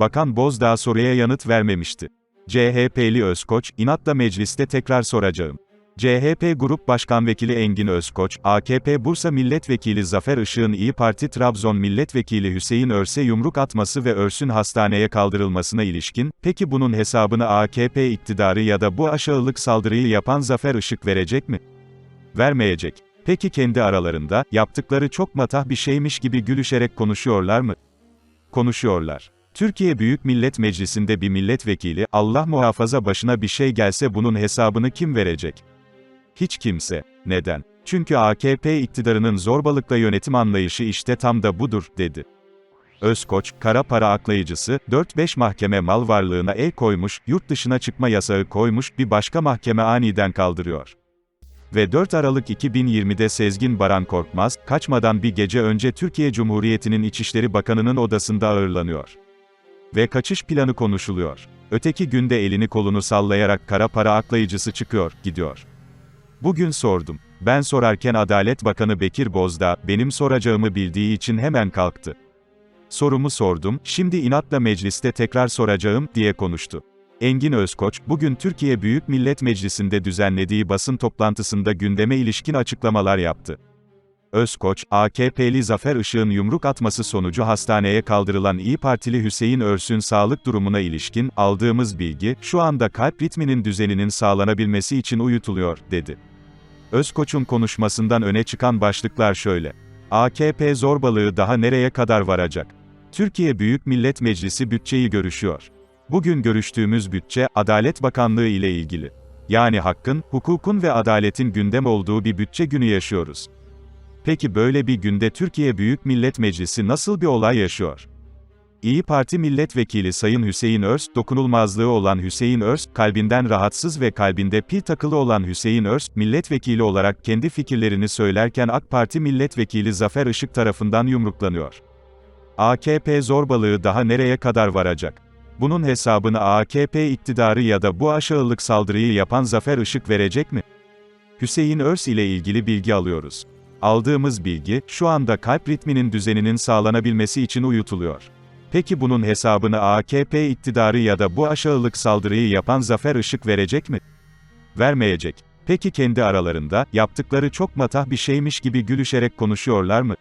Bakan Bozdağ soruya yanıt vermemişti. CHP'li Özkoç, inatla mecliste tekrar soracağım. CHP Grup Başkan Vekili Engin Özkoç, AKP Bursa Milletvekili Zafer Işık'ın İyi Parti Trabzon Milletvekili Hüseyin Örse yumruk atması ve Örs'ün hastaneye kaldırılmasına ilişkin, peki bunun hesabını AKP iktidarı ya da bu aşağılık saldırıyı yapan Zafer Işık verecek mi? Vermeyecek. Peki kendi aralarında, yaptıkları çok matah bir şeymiş gibi gülüşerek konuşuyorlar mı? Konuşuyorlar. Türkiye Büyük Millet Meclisi'nde bir milletvekili, Allah muhafaza başına bir şey gelse bunun hesabını kim verecek? Hiç kimse. Neden? Çünkü AKP iktidarının zorbalıkla yönetim anlayışı işte tam da budur, dedi. Özkoç, kara para aklayıcısı, 4-5 mahkeme mal varlığına el koymuş, yurt dışına çıkma yasağı koymuş, bir başka mahkeme aniden kaldırıyor. Ve 4 Aralık 2020'de Sezgin Baran Korkmaz, kaçmadan bir gece önce Türkiye Cumhuriyeti'nin İçişleri Bakanı'nın odasında ağırlanıyor. Ve kaçış planı konuşuluyor. Öteki günde elini kolunu sallayarak kara para aklayıcısı çıkıyor, gidiyor. Bugün sordum. Ben sorarken Adalet Bakanı Bekir Bozdağ, benim soracağımı bildiği için hemen kalktı. Sorumu sordum, şimdi inatla mecliste tekrar soracağım, diye konuştu. Engin Özkoç, bugün Türkiye Büyük Millet Meclisi'nde düzenlediği basın toplantısında gündeme ilişkin açıklamalar yaptı. Özkoç, AKP'li Zafer Işık'ın yumruk atması sonucu hastaneye kaldırılan İyi Partili Hüseyin Örs'ün sağlık durumuna ilişkin, aldığımız bilgi, şu anda kalp ritminin düzeninin sağlanabilmesi için uyutuluyor, dedi. Özkoç'un konuşmasından öne çıkan başlıklar şöyle. AKP zorbalığı daha nereye kadar varacak? Türkiye Büyük Millet Meclisi bütçeyi görüşüyor. Bugün görüştüğümüz bütçe, Adalet Bakanlığı ile ilgili. Yani hakkın, hukukun ve adaletin gündem olduğu bir bütçe günü yaşıyoruz. Peki böyle bir günde Türkiye Büyük Millet Meclisi nasıl bir olay yaşıyor? İyi Parti Milletvekili Sayın Hüseyin Örs, dokunulmazlığı olan Hüseyin Örs, kalbinden rahatsız ve kalbinde pil takılı olan Hüseyin Örs, milletvekili olarak kendi fikirlerini söylerken AK Parti Milletvekili Zafer Işık tarafından yumruklanıyor. AKP zorbalığı daha nereye kadar varacak? Bunun hesabını AKP iktidarı ya da bu aşağılık saldırıyı yapan Zafer Işık verecek mi? Hüseyin Örs ile ilgili bilgi alıyoruz. Aldığımız bilgi, şu anda kalp ritminin düzeninin sağlanabilmesi için uyutuluyor. Peki bunun hesabını AKP iktidarı ya da bu aşağılık saldırıyı yapan Zafer Işık verecek mi? Vermeyecek. Peki kendi aralarında, yaptıkları çok matah bir şeymiş gibi gülüşerek konuşuyorlar mı?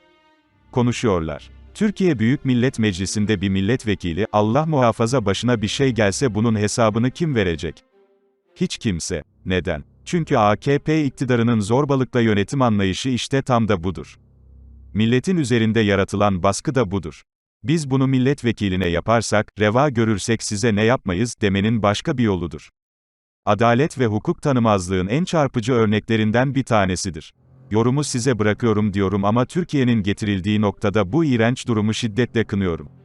Konuşuyorlar. Türkiye Büyük Millet Meclisi'nde bir milletvekili, Allah muhafaza başına bir şey gelse bunun hesabını kim verecek? Hiç kimse. Neden? Çünkü AKP iktidarının zorbalıkla yönetim anlayışı işte tam da budur. Milletin üzerinde yaratılan baskı da budur. Biz bunu milletvekiline yaparsak, reva görürsek size ne yapmayız demenin başka bir yoludur. Adalet ve hukuk tanımazlığın en çarpıcı örneklerinden bir tanesidir. Yorumu size bırakıyorum diyorum ama Türkiye'nin getirildiği noktada bu iğrenç durumu şiddetle kınıyorum.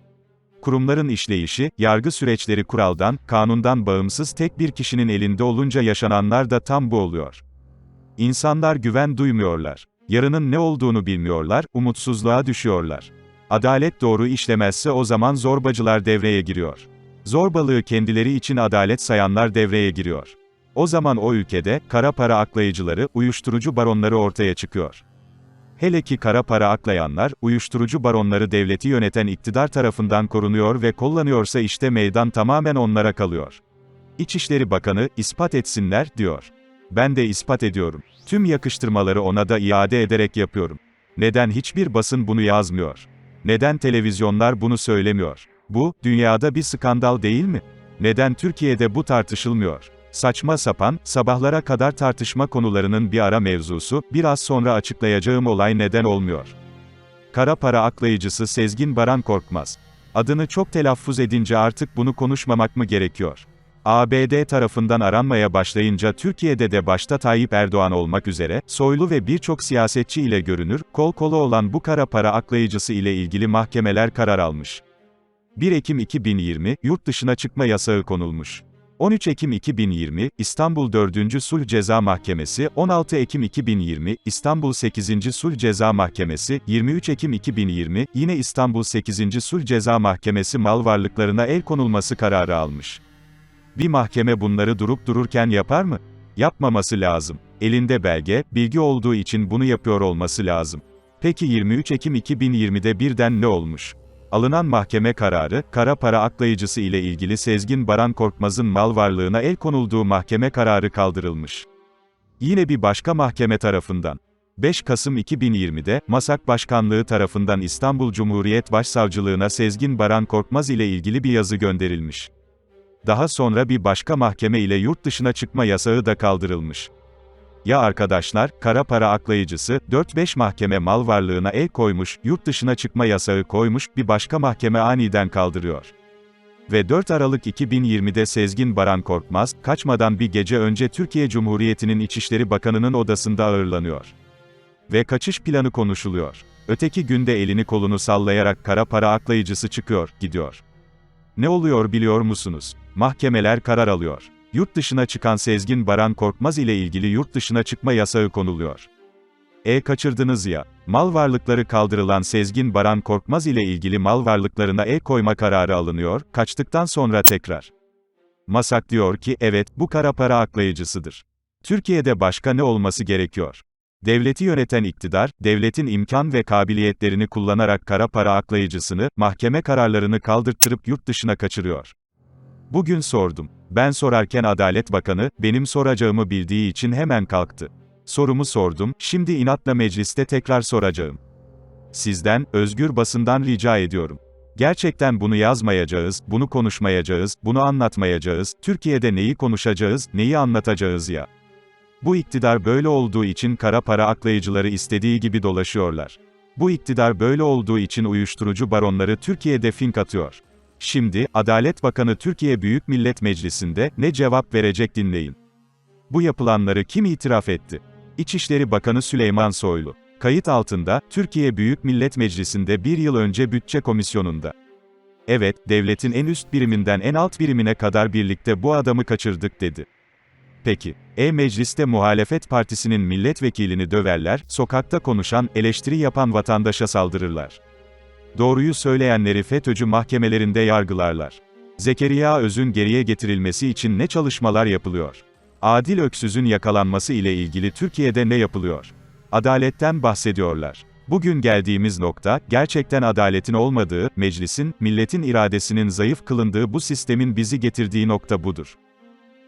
Kurumların işleyişi, yargı süreçleri kuraldan, kanundan bağımsız tek bir kişinin elinde olunca yaşananlar da tam bu oluyor. İnsanlar güven duymuyorlar. Yarının ne olduğunu bilmiyorlar, umutsuzluğa düşüyorlar. Adalet doğru işlemezse o zaman zorbacılar devreye giriyor. Zorbalığı kendileri için adalet sayanlar devreye giriyor. O zaman o ülkede, kara para aklayıcıları, uyuşturucu baronları ortaya çıkıyor. Hele ki kara para aklayanlar, uyuşturucu baronları devleti yöneten iktidar tarafından korunuyor ve kullanıyorsa işte meydan tamamen onlara kalıyor. İçişleri Bakanı, ispat etsinler, diyor. Ben de ispat ediyorum. Tüm yakıştırmaları ona da iade ederek yapıyorum. Neden hiçbir basın bunu yazmıyor? Neden televizyonlar bunu söylemiyor? Bu, dünyada bir skandal değil mi? Neden Türkiye'de bu tartışılmıyor? Saçma sapan, sabahlara kadar tartışma konularının bir ara mevzusu, biraz sonra açıklayacağım olay neden olmuyor. Kara para aklayıcısı Sezgin Baran Korkmaz. Adını çok telaffuz edince artık bunu konuşmamak mı gerekiyor? ABD tarafından aranmaya başlayınca Türkiye'de de başta Tayyip Erdoğan olmak üzere, soylu ve birçok siyasetçi ile görünür, kol kola olan bu kara para aklayıcısı ile ilgili mahkemeler karar almış. 1 Ekim 2020, yurt dışına çıkma yasağı konulmuş. 13 Ekim 2020, İstanbul 4. Sulh Ceza Mahkemesi, 16 Ekim 2020, İstanbul 8. Sulh Ceza Mahkemesi, 23 Ekim 2020, yine İstanbul 8. Sulh Ceza Mahkemesi mal varlıklarına el konulması kararı almış. Bir mahkeme bunları durup dururken yapar mı? Yapmaması lazım. Elinde belge, bilgi olduğu için bunu yapıyor olması lazım. Peki 23 Ekim 2020'de birden ne olmuş? Alınan mahkeme kararı, kara para aklayıcısı ile ilgili Sezgin Baran Korkmaz'ın mal varlığına el konulduğu mahkeme kararı kaldırılmış. Yine bir başka mahkeme tarafından. 5 Kasım 2020'de, MASAK Başkanlığı tarafından İstanbul Cumhuriyet Başsavcılığına Sezgin Baran Korkmaz ile ilgili bir yazı gönderilmiş. Daha sonra bir başka mahkeme ile yurt dışına çıkma yasağı da kaldırılmış. Ya arkadaşlar, kara para aklayıcısı, 4-5 mahkeme mal varlığına el koymuş, yurt dışına çıkma yasağı koymuş, bir başka mahkeme aniden kaldırıyor. Ve 4 Aralık 2020'de Sezgin Baran Korkmaz, kaçmadan bir gece önce Türkiye Cumhuriyeti'nin İçişleri Bakanı'nın odasında ağırlanıyor. Ve kaçış planı konuşuluyor. Öteki günde elini kolunu sallayarak kara para aklayıcısı çıkıyor, gidiyor. Ne oluyor biliyor musunuz? Mahkemeler karar alıyor. Yurt dışına çıkan Sezgin Baran Korkmaz ile ilgili yurt dışına çıkma yasağı konuluyor. E kaçırdınız ya. Mal varlıkları kaldırılan Sezgin Baran Korkmaz ile ilgili mal varlıklarına el koyma kararı alınıyor, kaçtıktan sonra tekrar. Masak diyor ki, evet, bu kara para aklayıcısıdır. Türkiye'de başka ne olması gerekiyor? Devleti yöneten iktidar, devletin imkan ve kabiliyetlerini kullanarak kara para aklayıcısını, mahkeme kararlarını kaldırttırıp yurt dışına kaçırıyor. Bugün sordum. Ben sorarken Adalet Bakanı, benim soracağımı bildiği için hemen kalktı. Sorumu sordum, şimdi inatla mecliste tekrar soracağım. Sizden, özgür basından rica ediyorum. Gerçekten bunu yazmayacağız, bunu konuşmayacağız, bunu anlatmayacağız, Türkiye'de neyi konuşacağız, neyi anlatacağız ya. Bu iktidar böyle olduğu için kara para aklayıcıları istediği gibi dolaşıyorlar. Bu iktidar böyle olduğu için uyuşturucu baronları Türkiye'de fink atıyor. Şimdi, Adalet Bakanı Türkiye Büyük Millet Meclisi'nde ne cevap verecek dinleyin. Bu yapılanları kim itiraf etti? İçişleri Bakanı Süleyman Soylu. Kayıt altında, Türkiye Büyük Millet Meclisi'nde bir yıl önce bütçe komisyonunda. Evet, devletin en üst biriminden en alt birimine kadar birlikte bu adamı kaçırdık dedi. Peki, e-mecliste muhalefet partisinin milletvekilini döverler, sokakta konuşan, eleştiri yapan vatandaşa saldırırlar. Doğruyu söyleyenleri FETÖ'cü mahkemelerinde yargılarlar. Zekeriya Öz'ün geriye getirilmesi için ne çalışmalar yapılıyor? Adil Öksüz'ün yakalanması ile ilgili Türkiye'de ne yapılıyor? Adaletten bahsediyorlar. Bugün geldiğimiz nokta, gerçekten adaletin olmadığı, meclisin, milletin iradesinin zayıf kılındığı bu sistemin bizi getirdiği nokta budur.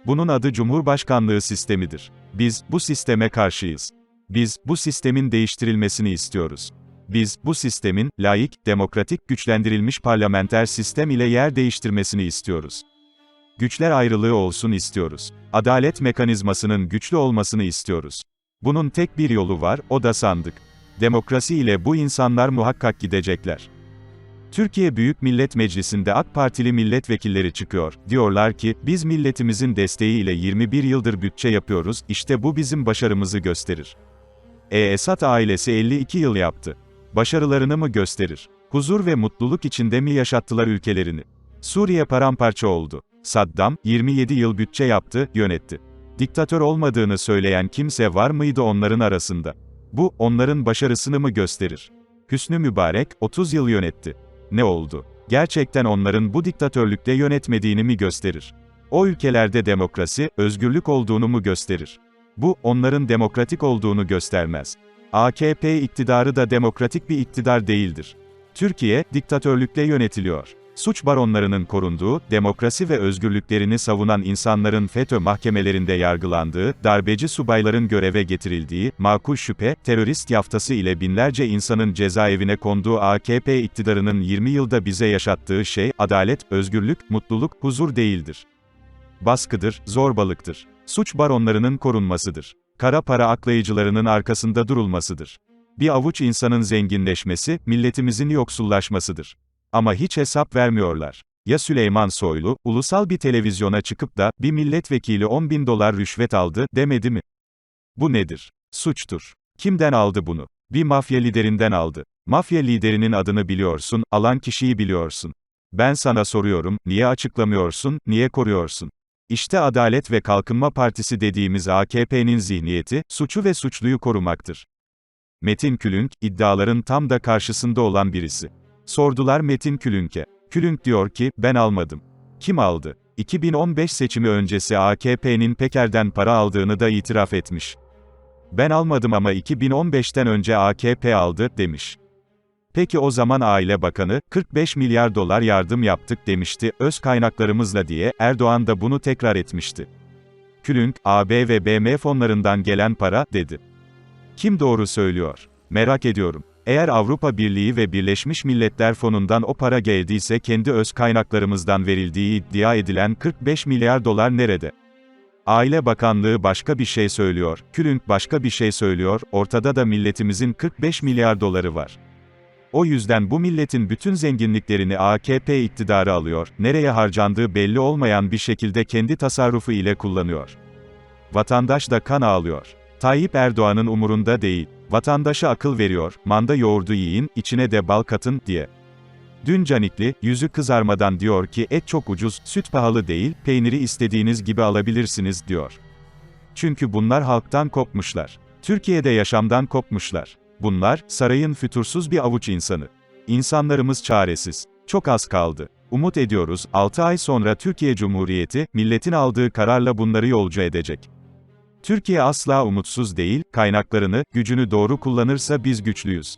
Bunun adı Cumhurbaşkanlığı sistemidir. Biz, bu sisteme karşıyız. Biz, bu sistemin değiştirilmesini istiyoruz. Biz, bu sistemin, laik, demokratik, güçlendirilmiş parlamenter sistem ile yer değiştirmesini istiyoruz. Güçler ayrılığı olsun istiyoruz. Adalet mekanizmasının güçlü olmasını istiyoruz. Bunun tek bir yolu var, o da sandık. Demokrasi ile bu insanlar muhakkak gidecekler. Türkiye Büyük Millet Meclisi'nde AK Partili milletvekilleri çıkıyor. Diyorlar ki, biz milletimizin desteğiyle 21 yıldır bütçe yapıyoruz, işte bu bizim başarımızı gösterir. E Esat ailesi 52 yıl yaptı. Başarılarını mı gösterir? Huzur ve mutluluk içinde mi yaşattılar ülkelerini? Suriye paramparça oldu. Saddam, 27 yıl bütçe yaptı, yönetti. Diktatör olmadığını söyleyen kimse var mıydı onların arasında? Bu, onların başarısını mı gösterir? Hüsnü Mübarek, 30 yıl yönetti. Ne oldu? Gerçekten onların bu diktatörlükte yönetmediğini mi gösterir? O ülkelerde demokrasi, özgürlük olduğunu mu gösterir? Bu, onların demokratik olduğunu göstermez. AKP iktidarı da demokratik bir iktidar değildir. Türkiye, diktatörlükle yönetiliyor. Suç baronlarının korunduğu, demokrasi ve özgürlüklerini savunan insanların FETÖ mahkemelerinde yargılandığı, darbeci subayların göreve getirildiği, makul şüphe, terörist yaftası ile binlerce insanın cezaevine konduğu AKP iktidarının 20 yılda bize yaşattığı şey, adalet, özgürlük, mutluluk, huzur değildir. Baskıdır, zorbalıktır. Suç baronlarının korunmasıdır. Kara para aklayıcılarının arkasında durulmasıdır. Bir avuç insanın zenginleşmesi, milletimizin yoksullaşmasıdır. Ama hiç hesap vermiyorlar. Ya Süleyman Soylu, ulusal bir televizyona çıkıp da, bir milletvekili 10 bin dolar rüşvet aldı, demedi mi? Bu nedir? Suçtur. Kimden aldı bunu? Bir mafya liderinden aldı. Mafya liderinin adını biliyorsun, alan kişiyi biliyorsun. Ben sana soruyorum, niye açıklamıyorsun, niye koruyorsun? İşte Adalet ve Kalkınma Partisi dediğimiz AKP'nin zihniyeti, suçu ve suçluyu korumaktır. Metin Külünk, iddiaların tam da karşısında olan birisi. Sordular Metin Külünk'e. Külünk diyor ki, ben almadım. Kim aldı? 2015 seçimi öncesi AKP'nin Peker'den para aldığını da itiraf etmiş. Ben almadım ama 2015'ten önce AKP aldı, demiş. Peki o zaman Aile Bakanı, 45 milyar dolar yardım yaptık demişti, öz kaynaklarımızla diye, Erdoğan da bunu tekrar etmişti. Külünk, AB ve BM fonlarından gelen para, dedi. Kim doğru söylüyor? Merak ediyorum. Eğer Avrupa Birliği ve Birleşmiş Milletler Fonu'ndan o para geldiyse kendi öz kaynaklarımızdan verildiği iddia edilen 45 milyar dolar nerede? Aile Bakanlığı başka bir şey söylüyor, Külünk başka bir şey söylüyor, ortada da milletimizin 45 milyar doları var. O yüzden bu milletin bütün zenginliklerini AKP iktidarı alıyor, nereye harcandığı belli olmayan bir şekilde kendi tasarrufu ile kullanıyor. Vatandaş da kan ağlıyor. Tayyip Erdoğan'ın umurunda değil. Vatandaşa akıl veriyor, manda yoğurdu yiyin, içine de bal katın, diye. Dün Canikli, yüzü kızarmadan diyor ki et çok ucuz, süt pahalı değil, peyniri istediğiniz gibi alabilirsiniz, diyor. Çünkü bunlar halktan kopmuşlar. Türkiye'de yaşamdan kopmuşlar. Bunlar, sarayın fütursuz bir avuç insanı. İnsanlarımız çaresiz. Çok az kaldı. Umut ediyoruz, 6 ay sonra Türkiye Cumhuriyeti, milletin aldığı kararla bunları yolcu edecek. Türkiye asla umutsuz değil, kaynaklarını, gücünü doğru kullanırsa biz güçlüyüz.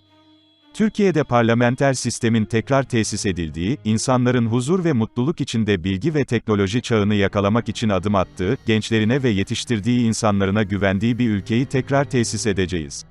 Türkiye'de parlamenter sistemin tekrar tesis edildiği, insanların huzur ve mutluluk içinde bilgi ve teknoloji çağını yakalamak için adım attığı, gençlerine ve yetiştirdiği insanlarına güvendiği bir ülkeyi tekrar tesis edeceğiz.